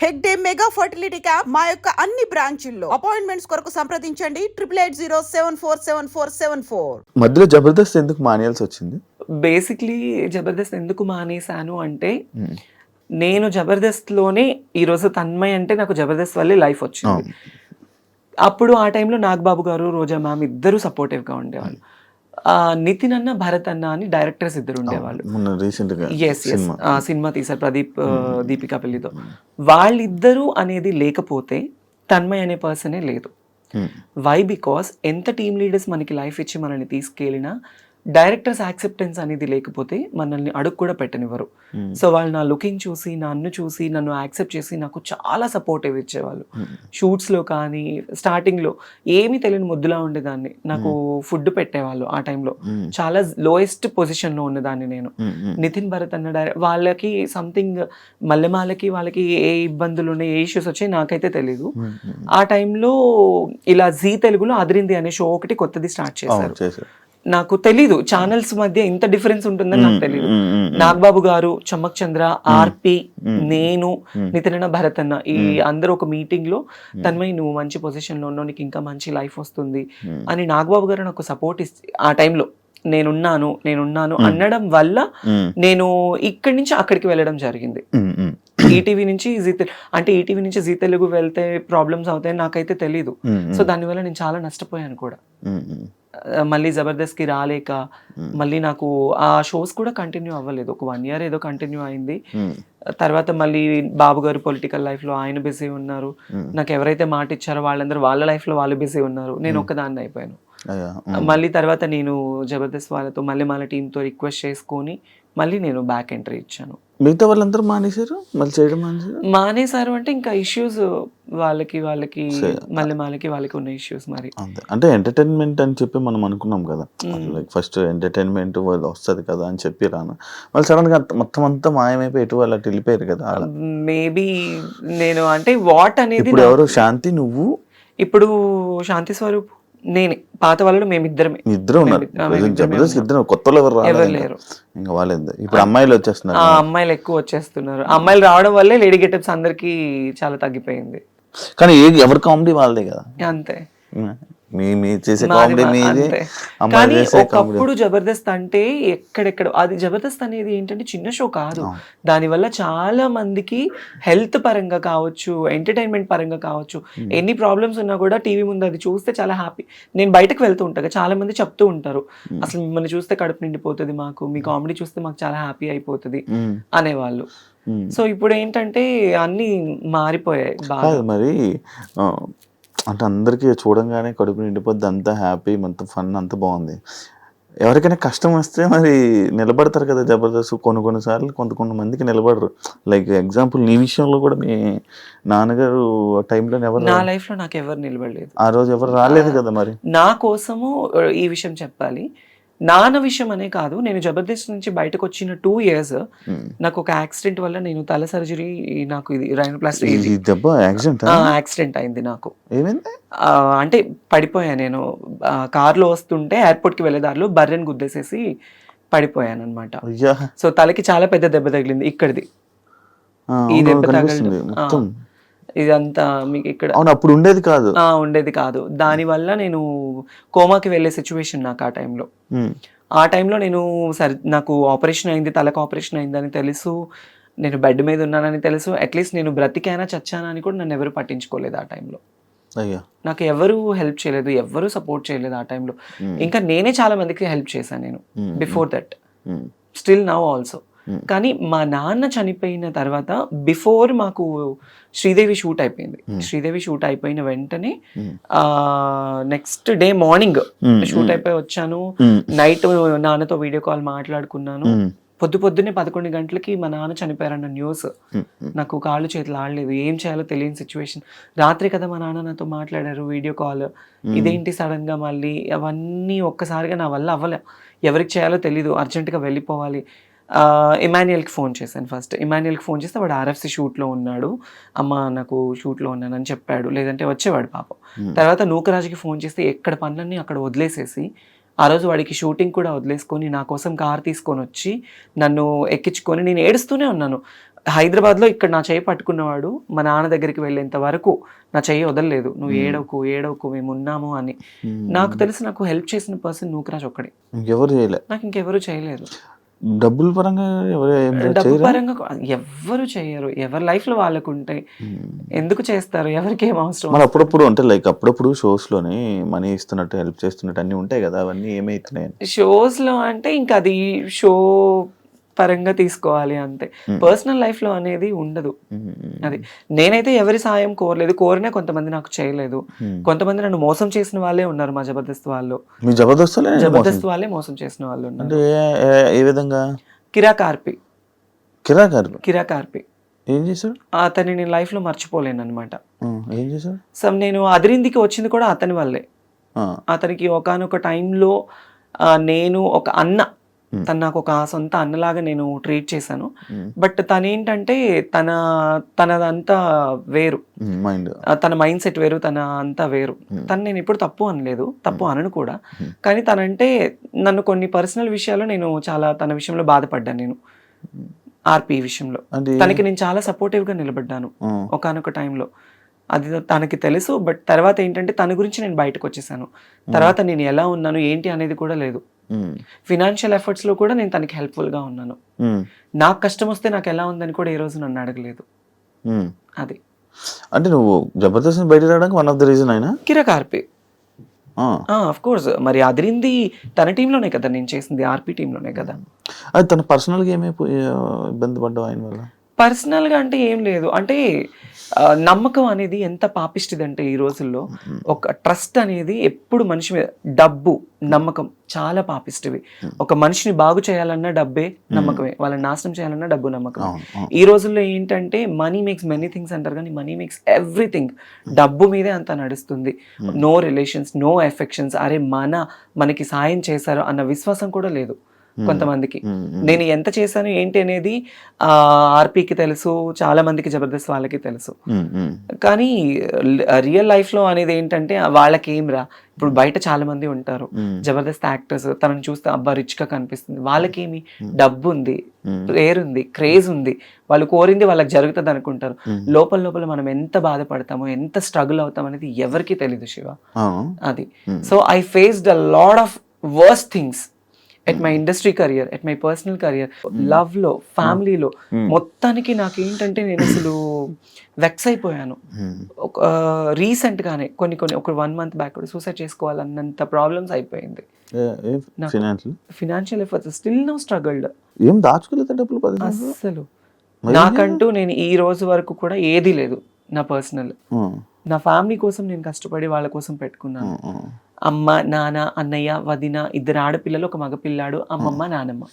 Hegde mega fertility camp మా యొక్క అన్ని బ్రాంచుల్లో. అపాయింట్మెంట్స్ కొరకు సంప్రదించండి. Triple eight zero seven four seven four seven four మధ్యలో జబర్దస్త్ ఎందుకు మానేయాల్సి వచ్చింది? బేసిక్లీ జబర్దస్త్ ఎందుకు మానేశాను అంటే నేను జబర్దస్త్లోనే ఈరోజు తన్మయ్ అంటే నాకు జబర్దస్త్ వల్లే లైఫ్ వచ్చింది. అప్పుడు ఆ టైంలో నాగబాబు గారు రోజా మ్యామ్ ఇద్దరు సపోర్టివ్గా ఉండేవాళ్ళు. ఆ, నితిన్ అన్న భరత్ అన్న అని డైరెక్టర్స్ ఇద్దరు ఉండేవాళ్ళు. ఎస్ ఎస్ సినిమా. తీశారు ప్రదీప్ దీపికా పెళ్ళితో. వాళ్ళిద్దరూ అనేది లేకపోతే తన్మయ్ అనే పర్సనే లేదు. వై బికాస్ ఎంత టీమ్ లీడర్స్ మనకి లైఫ్ ఇచ్చి మనల్ని తీసుకెళ్ళినా డైరెక్టర్స్ యాక్సెప్టెన్స్ అనేది లేకపోతే మనల్ని అడుగు కూడా పెట్టనివ్వరు Hmm. సో వాళ్ళు నా లుకింగ్ చూసి నన్ను చూసి నన్ను యాక్సెప్ట్ చేసి నాకు చాలా సపోర్టివ్ ఇచ్చేవాళ్ళు Hmm. షూట్స్లో కానీ స్టార్టింగ్లో ఏమీ తెలియని ముద్దులా ఉండేదాన్ని నాకు ఫుడ్ పెట్టేవాళ్ళు ఆ టైంలో Hmm. చాలా లోయెస్ట్ పొజిషన్లో ఉన్నదాన్ని నేను Hmm. Hmm. నితిన్ భరత్ అన్న వాళ్ళకి సంథింగ్ మల్లెమాలకి వాళ్ళకి ఏ ఇబ్బందులు ఉన్నాయి ఏ ఇష్యూస్ వచ్చాయి నాకైతే తెలీదు Hmm. Hmm. ఆ టైంలో ఇలా జీ తెలుగులో అదిరింది అనే షో ఒకటి కొత్తది స్టార్ట్ చేశారు నాకు తెలీదు ఛానల్స్ మధ్య ఇంత డిఫరెన్స్ ఉంటుందని నాకు తెలియదు. నాగబాబు గారు చమ్మక్ చంద్ర ఆర్పి. నేను. నితిన్ భరత్ అన్న ఈ అందరూ ఒక మీటింగ్లో తన్మయ్ నువ్వు మంచి పొజిషన్లో ఉన్నావు నీకు ఇంకా మంచి లైఫ్ వస్తుంది. అని నాగబాబు గారు నాకు సపోర్ట్ ఇస్తే ఆ టైంలో నేనున్నాను నేనున్నాను అనడం వల్ల. నేను ఇక్కడి నుంచి అక్కడికి వెళ్ళడం జరిగింది. ఈటీవీ నుంచి జీ తె- అంటే ఈటీవీ నుంచి జీ తెలుగు వెళ్తే ప్రాబ్లమ్స్ అవుతాయని నాకైతే తెలీదు. సో దానివల్ల నేను చాలా నష్టపోయాను కూడా. మళ్ళీ జబర్దస్త్కి రాలేక మళ్ళీ నాకు ఆ షోస్ కూడా కంటిన్యూ అవ్వలేదు. ఒక వన్ ఇయర్ ఏదో కంటిన్యూ అయింది. తర్వాత మళ్ళీ బాబు గారు పొలిటికల్ లైఫ్లో ఆయన బిజీ ఉన్నారు. నాకు ఎవరైతే మాట ఇచ్చారో వాళ్ళందరూ వాళ్ళ లైఫ్లో వాళ్ళు బిజీ ఉన్నారు. నేను ఒక్కదాన్ని అయిపోయాను. మళ్ళీ తర్వాత నేను జబర్దస్త్ వాళ్ళతో మళ్ళీ మళ్ళీ టీంతో రిక్వెస్ట్ చేసుకొని మళ్ళీ నేను బ్యాక్ ఎంట్రీ ఇచ్చాను. మిగతా వాళ్ళందరూ మానేశారు? మళ్ళీ చేయడం మానేశారు? మానేశారు అంటే ఇంకా ఇష్యూస్ వాళ్ళకి వాళ్ళకి. మళ్ళీ వాళ్ళకి వాళ్ళకి ఉన్న ఇష్యూస్ మరి. అంతే. అంటే ఎంటర్టైన్మెంట్ అని చెప్పి మనం అనుకున్నాం కదా. లైక్ ఫస్ట్ ఎంటర్టైన్మెంట్ వస్తుంది కదా అని చెప్పి రాను. వాళ్ళు సడన్గా మొత్తం అంతా మాయమైపోయి ఎటు వాళ్ళు అటు వెళ్ళిపోయారు కదా మేబీ నేను అంటే వాట్ అనేది ఇప్పుడు ఎవరు? శాంతి నువ్వు? ఇప్పుడు శాంతి స్వరూప్ నేనే పాత వాళ్ళలో మేమిద్దరమే. ఇద్దరు ఉన్నారు. జబర్దస్త్ ఇద్దరు కొత్త వాళ్ళు ఎవరు లేరు. ఇంకా వాళ్ళేంది? ఇప్పుడు అమ్మాయిలు వచ్చేస్తున్నారు ఆ అమ్మాయిలు ఎక్కువ వచ్చేస్తున్నారు. అమ్మాయిలు రావడం వల్లే లేడీ గెటప్స్ అందరికి చాలా తగ్గిపోయింది. కానీ ఎవరి కామెడీ వాళ్ళదే కదా. అంతే. మీ మీ చేసే కామెడీ మీది కానీ ఒకప్పుడు జబర్దస్త్ అంటే ఎక్కడెక్కడ అది జబర్దస్త్ అనేది ఏంటంటే చిన్న షో కాదు. దానివల్ల చాలా మందికి హెల్త్ పరంగా కావచ్చు ఎంటర్టైన్మెంట్ పరంగా కావచ్చు ఎన్ని ప్రాబ్లమ్స్ ఉన్నా కూడా టీవీ ముందు అది చూస్తే చాలా హ్యాపీ. నేను బయటకు వెళ్తూ ఉంటాను చాలా మంది చెప్తూ ఉంటారు. అసలు మిమ్మల్ని చూస్తే కడుపు నిండిపోతుంది మాకు మీ కామెడీ చూస్తే మాకు చాలా హ్యాపీ అయిపోతుంది అనేవాళ్ళు. సో ఇప్పుడు ఏంటంటే అన్ని మారిపోయాయి మరి అంటే అందరికీ చూడంగానే కడుపు నిండిపోద్ది అంతా హ్యాపీ మొత్తం ఫన్ అంతా బాగుంది. ఎవరికైనా కష్టం వస్తే మరి నిలబడతారు కదా జబర్దస్త్ కొన్ని కొన్నిసార్లు కొంత కొంతమందికి నిలబడరు. లైక్ ఎగ్జాంపుల్ నీ విషయంలో కూడా మీ నాన్నగారు ఆ టైంలో ఎవరు నా లైఫ్లో నాకు ఎవరు నిలబడలేదు. ఆ రోజు ఎవరు రాలేదు కదా మరి? నా కోసము ఈ విషయం చెప్పాలి. నాన్న విషయం అనే కాదు నేను జబర్దస్త్ నుంచి బయటకు వచ్చిన టూ ఇయర్స్ ఉమ్. నాకు ఒక యాక్సిడెంట్ వల్ల నేను తల సర్జరీ నాకు ఇది రైనోప్లాస్టీ ఈ దెబ్బ యాక్సిడెంట్ అయింది నాకు. అంటే పడిపోయా నేను. కార్లో వస్తుంటే ఎయిర్పోర్ట్కి వెళ్ళే దారిలో బర్రెని గుద్దేసేసి పడిపోయాను అనమాట సో తలకి చాలా పెద్ద దెబ్బ తగిలింది ఇక్కడిది. ఈ దెబ్బ మొత్తం. ఇదంతా మీకు ఇక్కడ అవును అప్పుడు ఉండేది కాదు. ఉండేది కాదు. దానివల్ల నేను కోమాకి వెళ్ళే సిచ్యువేషన్ నాకు ఆ టైంలో ఆ టైంలో నేను సర్ నాకు ఆపరేషన్ అయింది తలకు ఆపరేషన్ అయిందని తెలుసు నేను బెడ్ మీద ఉన్నానని తెలుసు. అట్లీస్ట్ నేను బ్రతికానా చచ్చానా అని కూడా నన్ను ఎవరు పట్టించుకోలేదు ఆ టైంలో నాకు ఎవరు హెల్ప్ చేయలేదు ఎవరు సపోర్ట్ చేయలేదు ఆ టైంలో ఇంకా నేనే చాలా మందికి హెల్ప్ చేశాను నేను. Before that still now also. కానీ మా నాన్న చనిపోయిన తర్వాత బిఫోర్ మాకు శ్రీదేవి షూట్ అయిపోయింది. శ్రీదేవి షూట్ అయిపోయిన వెంటనే Hmm. Next day morning Hmm. Shoot అయిపోయి వచ్చాను. Hmm. నైట్ నాన్నతో వీడియో కాల్ మాట్లాడుకున్నాను. పొద్దు పొద్దున్నే పదకొండు గంటలకి మా నాన్న చనిపోయారన్న న్యూస్. నాకు కాళ్ళు చేతులు ఆడలేదు. ఏం చేయాలో తెలియని సిచ్యువేషన్ రాత్రి కదా మా నాన్న నాతో మాట్లాడారు వీడియో కాల్ ఇదేంటి సడన్గా మళ్ళీ? అవన్నీ ఒక్కసారిగా నా వల్ల అవ్వలే. ఎవరికి చేయాలో తెలీదు. అర్జెంటుగా వెళ్ళిపోవాలి. ఇమాన్యుయల్కి ఫోన్ చేశాను ఫస్ట్. ఇమాన్యుయల్కి ఫోన్ చేస్తే వాడు ఆర్ఎఫ్సి షూట్లో ఉన్నాడు. అమ్మ నాకు షూట్లో ఉన్నానని చెప్పాడు. లేదంటే వచ్చేవాడు పాపం. తర్వాత నూకరాజుకి ఫోన్ చేస్తే ఎక్కడ పనులన్నీ అక్కడ వదిలేసేసి ఆ రోజు వాడికి షూటింగ్ కూడా వదిలేసుకొని నా కోసం కార్ తీసుకొని వచ్చి నన్ను ఎక్కించుకొని నేను ఏడుస్తూనే ఉన్నాను. హైదరాబాద్లో ఇక్కడ నా చేయి పట్టుకున్నవాడు మా నాన్న దగ్గరికి వెళ్ళేంత వరకు నా చెయ్యి వదలలేదు. నువ్వు ఏడవకు ఏడవకు మేము ఉన్నాము అని. నాకు తెలిసి నాకు హెల్ప్ చేసిన పర్సన్ నూకరాజ్ ఒక్కడే. ఇంకెవరు చేయలే. నాకు ఇంకెవరు చేయలేదు. డబ్బుల పరంగా ఎవరు డబ్బు పరంగా ఎవ్వరు చేయరు. ఎవరి లైఫ్లో వాళ్ళకు ఉంటాయి ఎందుకు చేస్తారు? ఎవరికి ఏం అవసరం? మరి అప్పుడప్పుడు అంటే లైక్ అప్పుడప్పుడు షోస్లోని మనీ ఇస్తున్నట్టు హెల్ప్ చేస్తున్నట్టు అన్ని ఉంటాయి కదా అవన్నీ ఏమైతున్నాయి షోస్లో అంటే ఇంకా అది షో పరంగా తీసుకోవాలి అంతే. పర్సనల్ లైఫ్లో అనేది ఉండదు. అది. నేనైతే ఎవరి సాయం కోరలేదు. కోరినా కొంతమంది నాకు చేయలేదు. కొంతమంది నన్ను మోసం చేసిన వాళ్ళే ఉన్నారు మా జబర్దస్త్ వాళ్ళు. జబర్దస్త్ వాళ్ళే మోసం చేసిన వాళ్ళు ఉన్నారు. ఏ- విధంగా? కిరా కార్పి. కిరా గారు కిరా కార్పి. ఏం చేశాడు? అతన్ని నేను లైఫ్లో మర్చిపోలేను అనమాట ఏం చేశాడు? సో నేను అదిరిందికి వచ్చింది కూడా అతని వల్లే. అతనికి ఒకనొక టైంలో నేను ఒక అన్న తను నాకు ఒక సొంత అన్నలాగా నేను ట్రీట్ చేశాను. బట్ తనేంటంటే తన తనదంతా వేరు. ఆ, తన మైండ్ సెట్ వేరు తన అంతా వేరు. తను నేను ఎప్పుడు తప్పు అనలేదు. తప్పు అనను కూడా. కానీ తనంటే నన్ను కొన్ని పర్సనల్ విషయాల్లో నేను చాలా తన విషయంలో బాధపడ్డాను నేను. ఆర్పి విషయంలో. తనకి నేను చాలా supportive గా నిలబడ్డాను. ఒకనొక టైంలో అది తనకి తెలుసు బట్ తర్వాత ఏంటంటే తన గురించి నేను బయటకు వచ్చేసాను. తర్వాత నేను ఎలా ఉన్నాను ఏంటి అనేది కూడా లేదు. ఫినాన్షియల్లో కూడా నేను తనకి helpful గా ఉన్నాను. నాకు కష్టం వస్తే నాకు ఎలా ఉందని కూడా ఈ రోజు నన్ను అడగలేదు. అది. అంటే నువ్వు జబర్దస్త్ బయట రావడానికి వన్ ఆఫ్ ద రీజన్ అయినా? కిరక్ ఆర్పి ఆఫ్ కోర్స్ మరి అదిరింది తన టీంలోనే కదా నేను చేసింది ఆర్పి టీంలోనే కదా. అది తన పర్సనల్గా ఏమైపోయి ఇబ్బంది పడ్డావు ఆయన వల్ల? పర్సనల్గా అంటే ఏం లేదు. అంటే నమ్మకం అనేది ఎంత పాపిష్టిది అంటే ఈ రోజుల్లో ఒక ట్రస్ట్ అనేది ఎప్పుడు మనిషి మీద డబ్బు నమ్మకం చాలా పాపిష్టివి. ఒక మనిషిని బాగు చేయాలన్నా డబ్బే నమ్మకమే. వాళ్ళని నాశనం చేయాలన్నా డబ్బు నమ్మకం. ఈ రోజుల్లో ఏంటంటే మనీ మేక్స్ మెనీ థింగ్స్ అంటారు కానీ మనీ మేక్స్ ఎవ్రీథింగ్. డబ్బు మీదే అంత నడుస్తుంది. No relations no affections. అరే మన మనకి సాయం చేశారు అన్న విశ్వాసం కూడా లేదు. కొంతమందికి. నేను ఎంత చేశాను ఏంటి అనేది ఆ ఆర్పీకి తెలుసు చాలా మందికి జబర్దస్త్ వాళ్ళకి తెలుసు. కానీ రియల్ లైఫ్లో అనేది ఏంటంటే వాళ్ళకి ఏం రా ఇప్పుడు బయట చాలా మంది ఉంటారు. జబర్దస్త్ యాక్టర్స్ తనని చూస్తే అబ్బా రిచ్గా కనిపిస్తుంది. వాళ్ళకేమి డబ్బు ఉంది పేరు ఉంది క్రేజ్ ఉంది వాళ్ళు కోరింది వాళ్ళకి జరుగుతుంది అనుకుంటారు. లోపల లోపల మనం ఎంత బాధపడతామో ఎంత స్ట్రగుల్ అవుతాం అనేది ఎవరికి తెలియదు శివ. అది. So I faced a lot of worse things. At my industry career at my personal career లవ్లో ఫ్యామిలీలో మొత్తానికి నాకు ఏంటంటే నేను అసలు వెక్స్ అయిపోయాను. ఉమ్, ఒక రీసెంట్ గానే కొన్ని కొన్ని ఒక వన్ మంత్ బ్యాక్ కూడా సూసైడ్ చేసుకోవాలన్నంత ప్రాబ్లమ్స్ అయిపోయింది. Financial efforts still no struggled ఏం దాచుకోలేదా డబ్బులు పది అస్సలు. నాకంటూ నేను ఈ రోజు వరకు కూడా ఏది లేదు నా పర్సనల్ నా ఫ్యామిలీ కోసం నేను కష్టపడి వాళ్ళ కోసం పెట్టుకున్నాను. అమ్మ నాన్న అన్నయ్య వదిన ఇద్దరు ఆడపిల్లలు ఒక మగపిల్లాడు అమ్మమ్మ నానమ్మ.